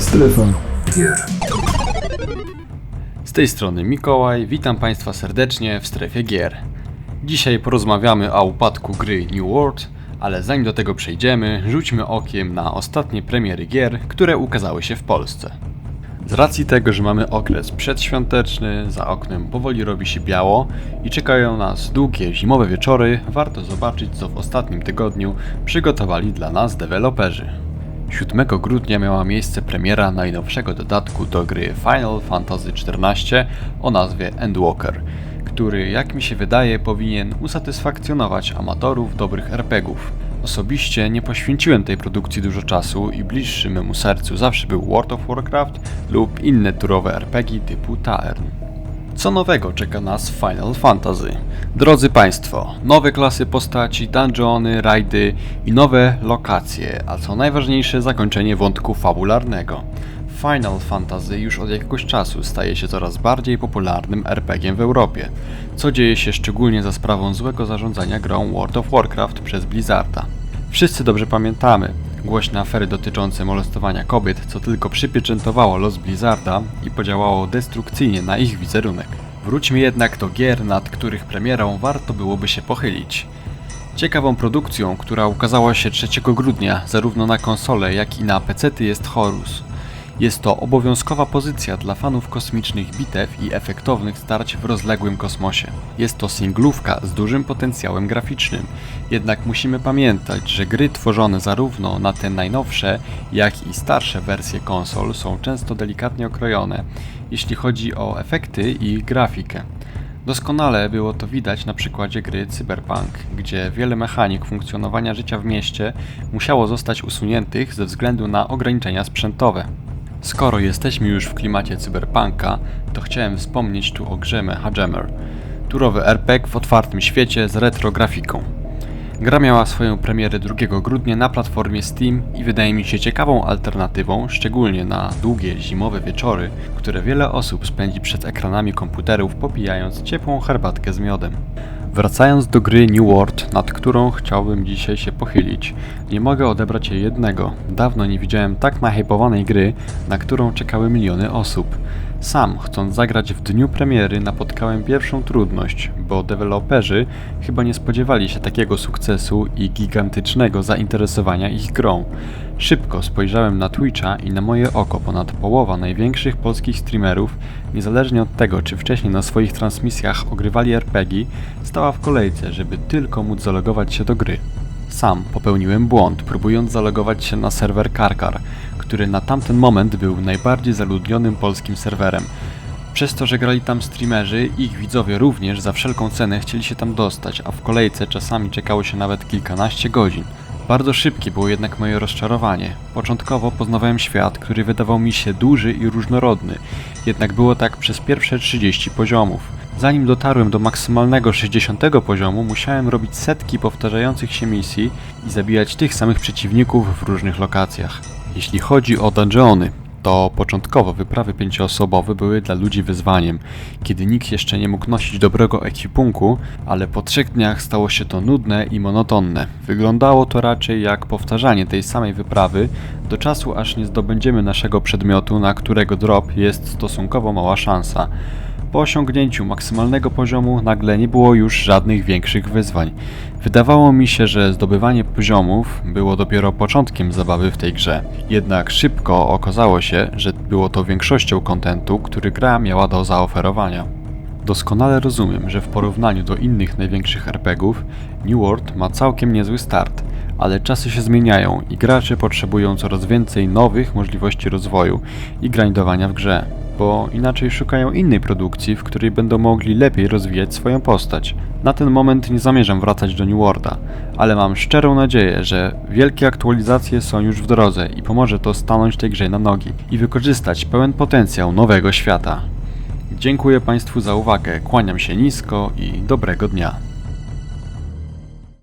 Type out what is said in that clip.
Strefa. Gier. Z tej strony Mikołaj, witam Państwa serdecznie w strefie gier. Dzisiaj porozmawiamy o upadku gry New World, ale zanim do tego przejdziemy, rzućmy okiem na ostatnie premiery gier, które ukazały się w Polsce. Z racji tego, że mamy okres przedświąteczny, za oknem powoli robi się biało i czekają nas długie zimowe wieczory, warto zobaczyć co w ostatnim tygodniu przygotowali dla nas deweloperzy. 7 grudnia miała miejsce premiera najnowszego dodatku do gry Final Fantasy XIV o nazwie Endwalker, który, jak mi się wydaje, powinien usatysfakcjonować amatorów dobrych RPGów. Osobiście nie poświęciłem tej produkcji dużo czasu i bliższy memu sercu zawsze był World of Warcraft lub inne turowe RPG typu Taern. Co nowego czeka nas w Final Fantasy? Drodzy Państwo, nowe klasy postaci, dungeony, rajdy i nowe lokacje, a co najważniejsze zakończenie wątku fabularnego. Final Fantasy już od jakiegoś czasu staje się coraz bardziej popularnym RPG w Europie, co dzieje się szczególnie za sprawą złego zarządzania grą World of Warcraft przez Blizzarda. Wszyscy dobrze pamiętamy głośne afery dotyczące molestowania kobiet, co tylko przypieczętowało los Blizzarda i podziałało destrukcyjnie na ich wizerunek. Wróćmy jednak do gier, nad których premierą warto byłoby się pochylić. Ciekawą produkcją, która ukazała się 3 grudnia zarówno na konsole, jak i na PC jest Horus. Jest to obowiązkowa pozycja dla fanów kosmicznych bitew i efektownych starć w rozległym kosmosie. Jest to singlówka z dużym potencjałem graficznym, jednak musimy pamiętać, że gry tworzone zarówno na te najnowsze, jak i starsze wersje konsol są często delikatnie okrojone, jeśli chodzi o efekty i grafikę. Doskonale było to widać na przykładzie gry Cyberpunk, gdzie wiele mechanik funkcjonowania życia w mieście musiało zostać usuniętych ze względu na ograniczenia sprzętowe. Skoro jesteśmy już w klimacie cyberpunka, to chciałem wspomnieć tu o grze Mecha Jammer. Turowy RPG w otwartym świecie z retro grafiką. Gra miała swoją premierę 2 grudnia na platformie Steam i wydaje mi się ciekawą alternatywą, szczególnie na długie zimowe wieczory, które wiele osób spędzi przed ekranami komputerów popijając ciepłą herbatkę z miodem. Wracając do gry New World, nad którą chciałbym dzisiaj się pochylić, nie mogę odebrać jej jednego. Dawno nie widziałem tak nahypowanej gry, na którą czekały miliony osób. Sam, chcąc zagrać w dniu premiery, napotkałem pierwszą trudność, bo deweloperzy chyba nie spodziewali się takiego sukcesu i gigantycznego zainteresowania ich grą. Szybko spojrzałem na Twitcha i na moje oko ponad połowa największych polskich streamerów, niezależnie od tego, czy wcześniej na swoich transmisjach ogrywali RPG, stała w kolejce, żeby tylko móc zalogować się do gry. Sam popełniłem błąd, próbując zalogować się na serwer Karkar, który na tamten moment był najbardziej zaludnionym polskim serwerem. Przez to, że grali tam streamerzy, ich widzowie również za wszelką cenę chcieli się tam dostać, a w kolejce czasami czekało się nawet kilkanaście godzin. Bardzo szybkie było jednak moje rozczarowanie. Początkowo poznawałem świat, który wydawał mi się duży i różnorodny, jednak było tak przez pierwsze 30 poziomów. Zanim dotarłem do maksymalnego 60 poziomu, musiałem robić setki powtarzających się misji i zabijać tych samych przeciwników w różnych lokacjach. Jeśli chodzi o dungeony, to początkowo wyprawy pięcioosobowe były dla ludzi wyzwaniem, kiedy nikt jeszcze nie mógł nosić dobrego ekwipunku, ale po trzech dniach stało się to nudne i monotonne. Wyglądało to raczej jak powtarzanie tej samej wyprawy do czasu aż nie zdobędziemy naszego przedmiotu, na którego drop jest stosunkowo mała szansa. Po osiągnięciu maksymalnego poziomu nagle nie było już żadnych większych wyzwań. Wydawało mi się, że zdobywanie poziomów było dopiero początkiem zabawy w tej grze. Jednak szybko okazało się, że było to większością kontentu, który gra miała do zaoferowania. Doskonale rozumiem, że w porównaniu do innych największych RPGów, New World ma całkiem niezły start, ale czasy się zmieniają i gracze potrzebują coraz więcej nowych możliwości rozwoju i grindowania w grze, bo inaczej szukają innej produkcji, w której będą mogli lepiej rozwijać swoją postać. Na ten moment nie zamierzam wracać do New Worlda, ale mam szczerą nadzieję, że wielkie aktualizacje są już w drodze i pomoże to stanąć tej grze na nogi i wykorzystać pełen potencjał nowego świata. Dziękuję Państwu za uwagę, kłaniam się nisko i dobrego dnia.